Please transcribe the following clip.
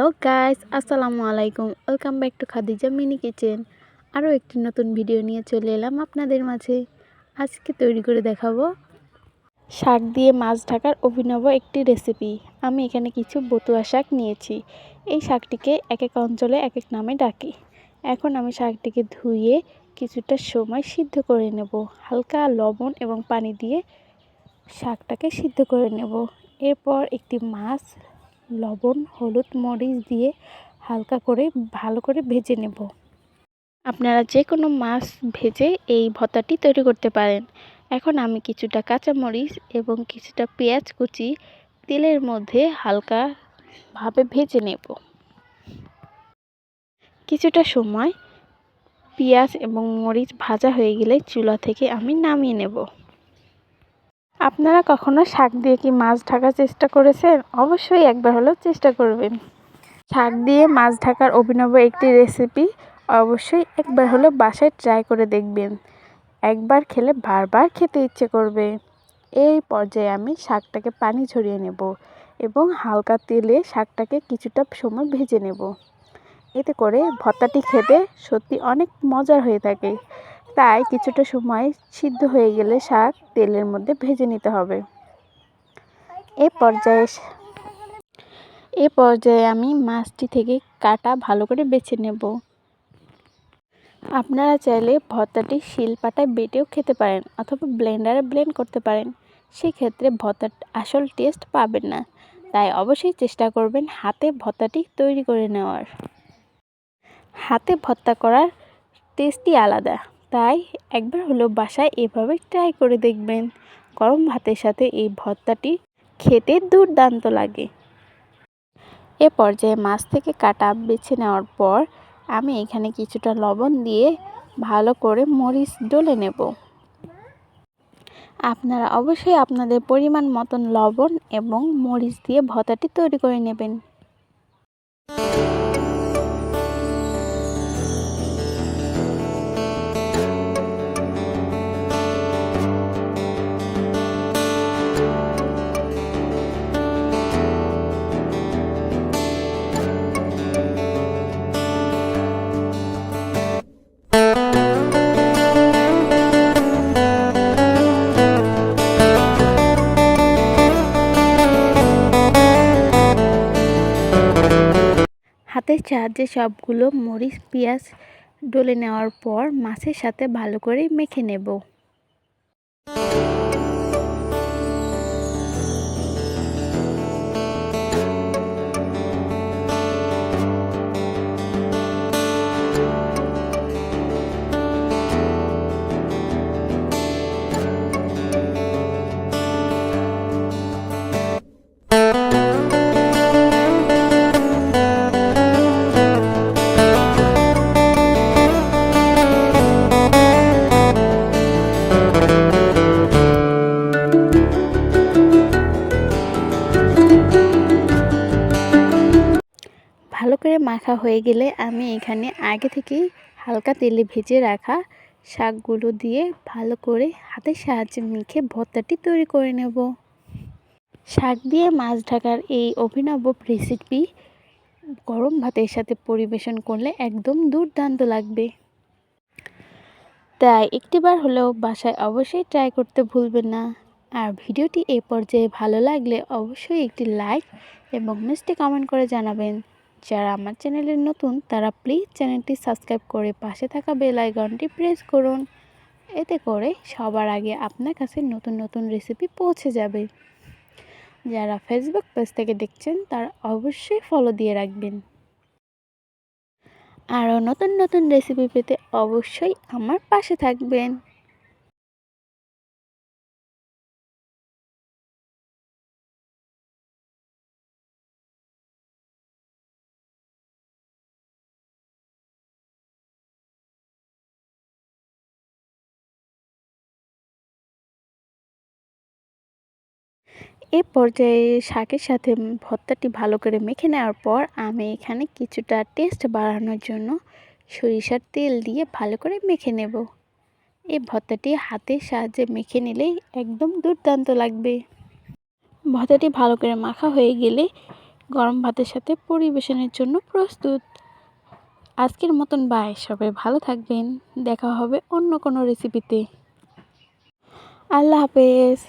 Hello guys, আসসালামু আলাইকুম। Welcome back to Khadija mini kitchen. আরও একটি নতুন ভিডিও নিয়ে চলে এলাম আপনাদের মাঝে। আজকে তৈরি করে দেখাবো শাক দিয়ে মাছ ঢাকার অভিনব একটি রেসিপি আমি এখানে কিছু বতুয়া শাক নিয়েছি। এই শাকটিকে এক এক অঞ্চলে এক এক নামে ডাকি। এখন আমি শাকটিকে ধুয়ে কিছুটা সময় সিদ্ধ করে নেব। হালকা লবণ এবং পানি দিয়ে শাকটাকে সিদ্ধ করে নেব। এরপর একটি মাছ লবণ, হলুদ মরিচ দিয়ে হালকা করে, ভালো করে ভেজে নেব। আপনারা যে কোনো মাছ ভেজে এই ভর্তাটি তৈরি করতে পারেন। এখন আমি কিছুটা কাঁচামরিচ এবং কিছুটা পেঁয়াজ কুচি তেলের মধ্যে হালকাভাবে ভেজে নেব। কিছুটা সময় পেঁয়াজ এবং মরিচ ভাজা হয়ে গেলে চুলা থেকে আমি নামিয়ে নেব। আপনারা কখনো শাক দিয়ে কি মাছ ঢাকার চেষ্টা করেছেন? অবশ্যই একবার হলেও চেষ্টা করবেন। শাক দিয়ে মাছ ঢাকার অভিনব একটি রেসিপি অবশ্যই একবার হলেও বাসায় ট্রাই করে দেখবেন। একবার খেলে বারবার খেতে ইচ্ছে করবে। এই পর্যায়ে আমি শাকটাকে পানি ঝরিয়ে নেব এবং হালকা তেলে শাকটাকে কিছুটা সময় ভেজে নেব। এতে করে ভর্তাটি খেতে সত্যি অনেক মজার হয়ে থাকে। তাই কিছুটা সময় সিদ্ধ হয়ে গেলে শাক তেলের মধ্যে ভেজে নিতে হবে। এ পর্যায়ে এ পর্যায়ে আমি মাছটি থেকে কাটা ভালো করে বেছে নেব। আপনারা চাইলে ভর্তাটি শিলপাটায় বেটেও খেতে পারেন অথবা ব্লেন্ডারে ব্লেন্ড করতে পারেন। সেক্ষেত্রে ভর্তার আসল টেস্ট পাবেন না। তাই অবশ্যই চেষ্টা করবেন হাতে ভর্তাটি তৈরি করে নেওয়ার। হাতে ভর্তা করার টেস্টই আলাদা। তাই একবার হলো বাসায় এভাবে ট্রাই করে দেখবেন। গরম ভাতের সাথে এই ভর্তাটি খেতে দুর্দান্ত লাগে। এ পর্যায়ে মাছ থেকে কাটা বেছে নেওয়ার পর আমি এখানে কিছুটা লবণ দিয়ে ভালো করে মরিচ ডলে নেব। আপনারা অবশ্যই আপনাদের পরিমাণ মতন লবণ এবং মরিচ দিয়ে ভর্তাটি তৈরি করে নেবেন। হাতের সাহায্যে সবগুলো মরিচ পেঁয়াজ ডলে নেওয়ার পর মাছের সাথে ভালো করে মেখে নেব। মাখা হয়ে গেলে আমি এখানে আগে থেকেই হালকা তেলে ভেজে রাখা শাকগুলো দিয়ে ভালো করে হাতের সাহায্যে মেখে ভর্তাটি তৈরি করে নেব। শাক দিয়ে মাছ ঢাকার এই অভিনব রেসিপি গরম ভাতের সাথে পরিবেশন করলে একদম দুর্দান্ত লাগবে। তাই একটিবার হলেও বাসায় অবশ্যই ট্রাই করতে ভুলবেন না। আর ভিডিওটি এই পর্যায়ে ভালো লাগলে অবশ্যই একটি লাইক এবং মিষ্টি কমেন্ট করে জানাবেন। যারা আমার চ্যানেলে নতুন, তারা প্লিজ চ্যানেলটি সাবস্ক্রাইব করে পাশে থাকা বেল আইকনটি প্রেস করুন। এতে করে সবার আগে আপনার কাছে নতুন নতুন রেসিপি পৌঁছে যাবে। যারা ফেসবুক পেজ থেকে দেখছেন, তারা অবশ্যই ফলো দিয়ে রাখবেন। আরও নতুন নতুন রেসিপি পেতে অবশ্যই আমার পাশে থাকবেন। এ পর্যায়ে শাকের সাথে ভর্তাটি ভালো করে মেখে নেওয়ার পর আমি এখানে কিছুটা টেস্ট বাড়ানোর জন্য সরিষার তেল দিয়ে ভালো করে মেখে নেব। এই ভর্তাটি হাতের সাহায্যে মেখে নিলেই একদম দুর্দান্ত লাগবে। ভর্তাটি ভালো করে মাখা হয়ে গেলে গরম ভাতের সাথে পরিবেশনের জন্য প্রস্তুত। আজকের মতন বাই, সবাই ভালো থাকবেন। দেখা হবে অন্য কোনো রেসিপিতে আল্লাহ হাফেজ।